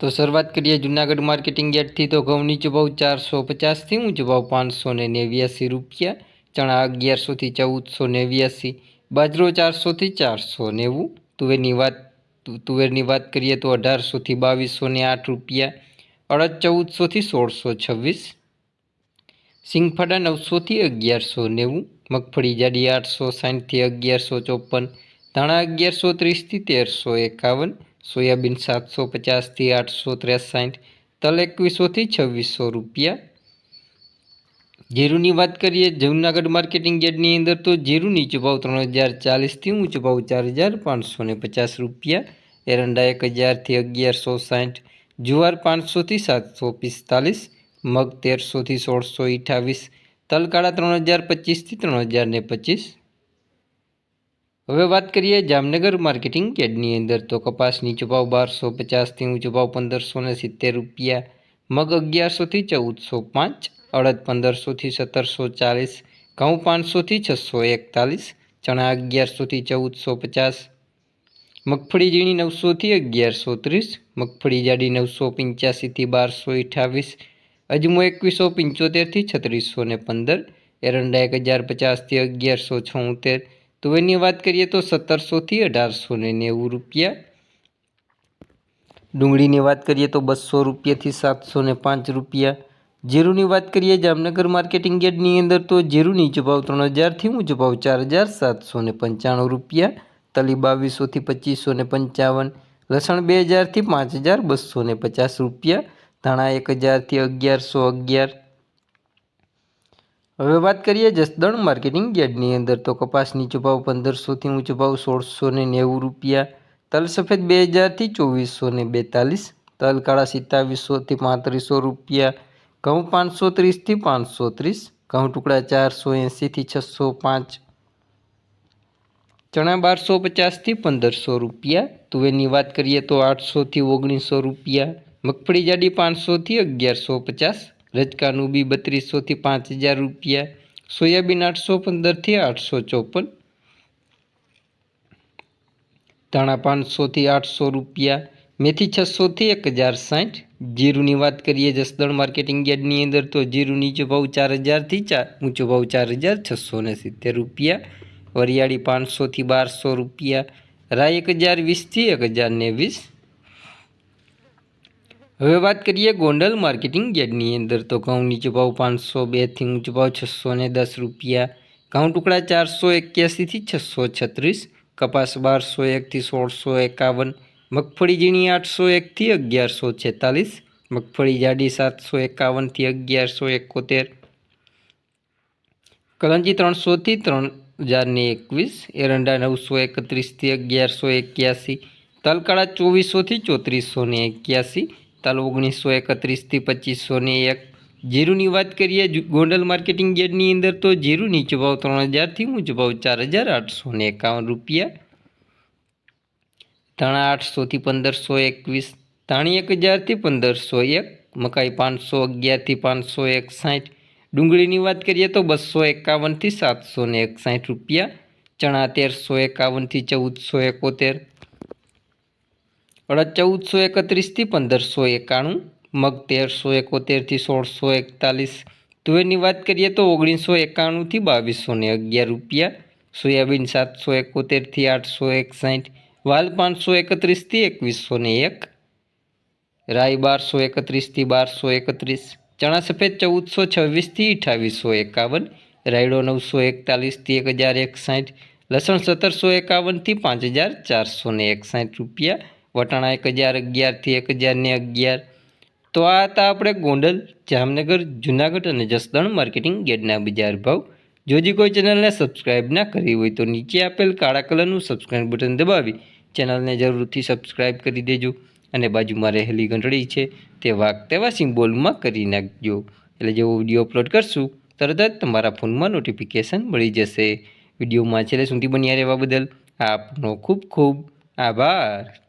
તો શરૂઆત કરીએ જુનાગઢ માર્કેટિંગ યાર્ડથી. તો ઘઉંની નીચો ભાવ ચારસો પચાસથી ઊંચો ભાવ પાંચસો ને નેવ્યાસી રૂપિયા, ચણા અગિયારસોથી ચૌદસો નેવ્યાસી, બાજરો ચારસોથી ચારસો નેવું. તુવેરની વાત તુવેરની વાત કરીએ તો અઢારસોથી બાવીસો ને આઠ રૂપિયા, અડદ ચૌદસોથી સોળસો છવ્વીસ, સિંગફાડા નવસોથી અગિયારસો નેવું, મગફળી જાડી આઠસો સાઠથી અગિયારસો ચોપન, ધાણા અગિયારસો ત્રીસથી તેરસો એકાવન સોયાબીન સાતસો પચાસથી આઠસો ત્રેસાઠ, તલ એકવીસોથી છવ્વીસો રૂપિયા. જીરુની વાત કરીએ જૂનાગઢ માર્કેટિંગ યાર્ડની અંદર તો જીરું નીચો ત્રણ હજાર ચાલીસથી ઊંચો ભાવ ચાર હજાર પાંચસો ને પચાસ રૂપિયા. એરંડા એક હજારથી અગિયારસો સાઠ, જુવાર પાંચસોથી સાતસો પિસ્તાલીસ, મગ તેરસોથી સોળસો અઠાવીસ તલકાળા ત્રણ હજાર પચીસથી ત્રણ હજાર ને પચીસ. હવે વાત કરીએ જામનગર માર્કેટિંગ યાર્ડની અંદર. તો કપાસની ચુભાવ બારસો પચાસથી ઊંચો ભાવ પંદરસો ને સિત્તેર રૂપિયા, મગ અગિયારસોથી ચૌદસો પાંચ, અડદ પંદરસોથી સત્તરસો ચાલીસ, ઘઉં પાંચસોથી છસો એકતાલીસ, ચણા અગિયારસોથી ચૌદસો પચાસ, મગફળી ઝીણી નવસોથી અગિયારસો ત્રીસ, મગફળી જાડી નવસો પંચ્યાસીથી બારસો અઠાવીસ અજમો એકવીસો પંચોતેરથી છત્રીસો ને પંદર, એરંડા એક હજાર પચાસથી અગિયારસો છોતેર તુવેરની વાત કરીએ તો સત્તરસોથી અઢારસો ને નેવું રૂપિયા. ડુંગળીની વાત કરીએ તો બસો રૂપિયાથી સાતસો ને પાંચ રૂપિયા. જીરુની વાત કરીએ જામનગર માર્કેટિંગ યાર્ડની અંદર તો જીરું નીચો ત્રણ હજારથી ઊંચો ભાવ ચાર હજાર સાતસો ને પંચાણું રૂપિયા. તલી બાવીસોથી પચીસો ને પંચાવન. લસણ બે હજારથી પાંચ હજાર બસો ને પચાસ રૂપિયા. ધાણા એક હજારથી અગિયારસો અગિયાર. હવે વાત કરીએ જસદણ માર્કેટિંગ યાર્ડની અંદર તો કપાસની ભાવ પંદરસોથી ઊંચો ભાવ સોળસો ને નેવું રૂપિયા, તલ સફેદ બે હજારથી ચોવીસો ને બેતાલીસ, તલ કાળા સિત્તાવીસોથી પાંત્રીસો રૂપિયા, ઘઉં પાંચસો ત્રીસથી પાંચસો ત્રીસ, ઘઉં ટુકડા ચારસો એંસીથી છસો પાંચ, ચણા બારસો પચાસથી પંદરસો રૂપિયા, તુવેરની વાત કરીએ તો આઠસોથી ઓગણીસો રૂપિયા, મગફળી જાડી પાંચસોથી અગિયારસો પચાસ રજકાનું બી બત્રીસોથી પાંચ હજાર રૂપિયા, સોયાબીન આઠસો પંદરથી આઠસો ચોપન, ધાણા પાંચસોથી આઠસો રૂપિયા, મેથી છસોથી એક હજાર સાઠ. જીરુની વાત કરીએ જસદણ માર્કેટિંગ યાર્ડની અંદર તો જીરું નીચો ભાવ ચાર હજારથી ચાર ઊંચો ભાવ ચાર હજાર છસો ને સિત્તેર રૂપિયા. વરિયાળી પાંચસોથી બારસો રૂપિયા. રાય એક હજાર વીસથી એક હજાર ને વીસ. હવે વાત કરીએ ગોંડલ માર્કેટિંગ યાર્ડની અંદર તો ઘઉં નીચો ભાવ પાંચસો બેથી ઊંચો ભાવ છસો ને દસ રૂપિયા, ઘઉં ટુકડા ચારસો એક્યાસીથી છસો છત્રીસ, કપાસ બારસો એકથી સોળસો એકાવન, મગફળી ઝીણી આઠસો એકથી અગિયારસો છેતાલીસ, મગફળી જાડી સાતસો એકાવનથી અગિયારસો એકોતેર, કરંજી ત્રણસોથી ત્રણ હજારને એકવીસ, એરંડા નવસો એકત્રીસથી અગિયારસો એક્યાસી, તલકાળા ચોવીસોથી ચોત્રીસો ને એક્યાસી તલ ઓગણીસો એકત્રીસથી પચીસો એક. જીરુની વાત કરીએ ગોંડલ માર્કેટિંગ યાર્ડની અંદર તો જીરું નીચો ત્રણ હજારથી ઊંચો ભાવ ચાર હજાર આઠસો ને એકાવન રૂપિયા. ધાણા આઠસોથી પંદરસો એકવીસ, ધાણી એક હજારથી પંદરસો એક, મકાઈ પાંચસો અગિયારથી પાંચસો એકસાઠ. ડુંગળીની વાત કરીએ તો બસો એકાવનથી સાતસો ને એકસાઠ રૂપિયા, ચણા તેરસો એકાવનથી ચૌદસો એકોતેર. અડદ ચૌદસો એકત્રીસથી પંદરસો એકાણું, મગ તેરસો એકોતેરથી સોળસો એકતાલીસ. તુવેરની વાત કરીએ તો ઓગણીસો એકાણુંથી બાવીસો ને અગિયાર રૂપિયા, સોયાબીન સાતસો એકોતેરથી આઠસો એકસાઠ, વાલ પાંચસો એકત્રીસથી એકવીસો ને એક, રાઈ બારસો એકત્રીસથી બારસો એકત્રીસ, ચણા સફેદ ચૌદસો છવ્વીસથી અઠાવીસો એકાવન, રાયડો નવસો એકતાલીસથી એક હજાર એકસાઠ, લસણ સત્તરસો એકાવનથી પાંચ હજાર ચારસો એકસાઠ રૂપિયા વટાણા એક હજાર અગિયારથી એક હજારને અગિયાર. તો આ હતા આપણે ગોંડલ, જામનગર, જુનાગઢ અને જસદણ માર્કેટિંગ ગેટના બજાર ભાવ. જો હજી કોઈ ચેનલને સબસ્ક્રાઇબ ના કરી હોય તો નીચે આપેલ કાળા કલરનું સબસ્ક્રાઇબ બટન દબાવી ચેનલને જરૂરથી સબસ્ક્રાઇબ કરી દેજો અને બાજુમાં રહેલી ઘંટડી છે તે વાગ તેવા સિમ્બોલમાં કરી નાખજો. એટલે જેવો વીડિયો અપલોડ કરશું, તરત જ તમારા ફોનમાં નોટિફિકેશન મળી જશે. વિડીયોમાં છેલ્લે સુધી બન્યા રહેવા બદલ આપનો ખૂબ ખૂબ આભાર.